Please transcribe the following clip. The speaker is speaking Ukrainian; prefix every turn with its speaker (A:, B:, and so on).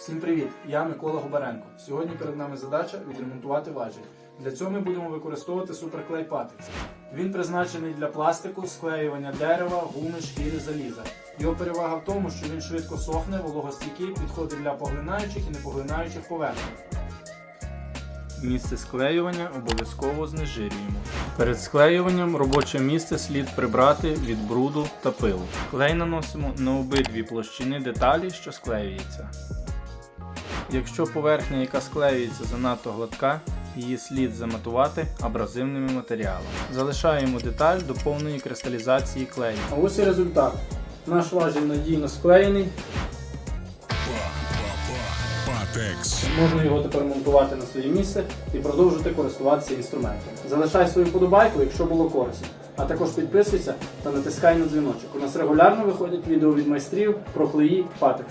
A: Всім привіт! Я Микола Губаренко. Сьогодні перед нами задача відремонтувати важіль. Для цього ми будемо використовувати суперклей Patix. Він призначений для пластику, склеювання дерева, гуми, шкіри, заліза. Його перевага в тому, що він швидко сохне, вологостійкий, підходить для поглинаючих і непоглинаючих поверхень. Місце склеювання обов'язково знежирюємо. Перед склеюванням робоче місце слід прибрати від бруду та пилу. Клей наносимо на обидві площини деталі, що склеюється. Якщо поверхня, яка склеюється, занадто гладка, її слід заматувати абразивними матеріалами. Залишаємо деталь до повної кристалізації клею. А ось і результат. Наш важіль надійно склеєний. Можна його тепер монтувати на своє місце і продовжити користуватися інструментом. Залишай свою подобайку, якщо було корисно. А також підписуйся та натискай на дзвіночок. У нас регулярно виходять відео від майстрів про клеї Patex.